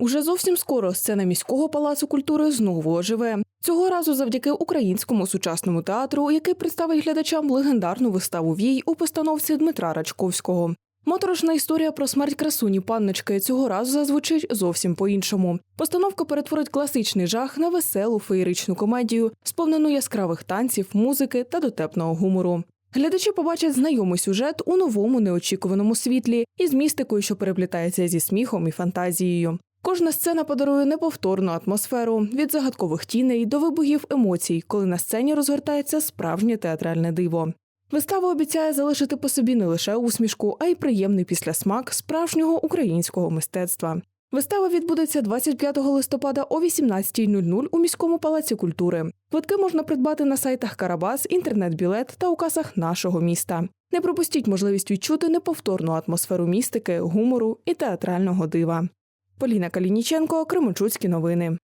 Уже зовсім скоро сцена міського палацу культури знову оживе. Цього разу завдяки українському сучасному театру, який представить глядачам легендарну виставу Вій у постановці Дмитра Рачковського. Моторошна історія про смерть красуні панночки цього разу зазвучить зовсім по-іншому. Постановка перетворить класичний жах на веселу феєричну комедію, сповнену яскравих танців, музики та дотепного гумору. Глядачі побачать знайомий сюжет у новому неочікуваному світлі із містикою, що переплітається зі сміхом і фантазією. Кожна сцена подарує неповторну атмосферу від загадкових тіней до вибухів емоцій, коли на сцені розгортається справжнє театральне диво. Вистава обіцяє залишити по собі не лише усмішку, а й приємний післясмак справжнього українського мистецтва. Вистава відбудеться 25 листопада о 18.00 у міському палаці культури. Квитки можна придбати на сайтах Карабас, інтернет-білет та у касах нашого міста. Не пропустіть можливість відчути неповторну атмосферу містики, гумору і театрального дива. Поліна Калініченко, Кременчуцькі новини.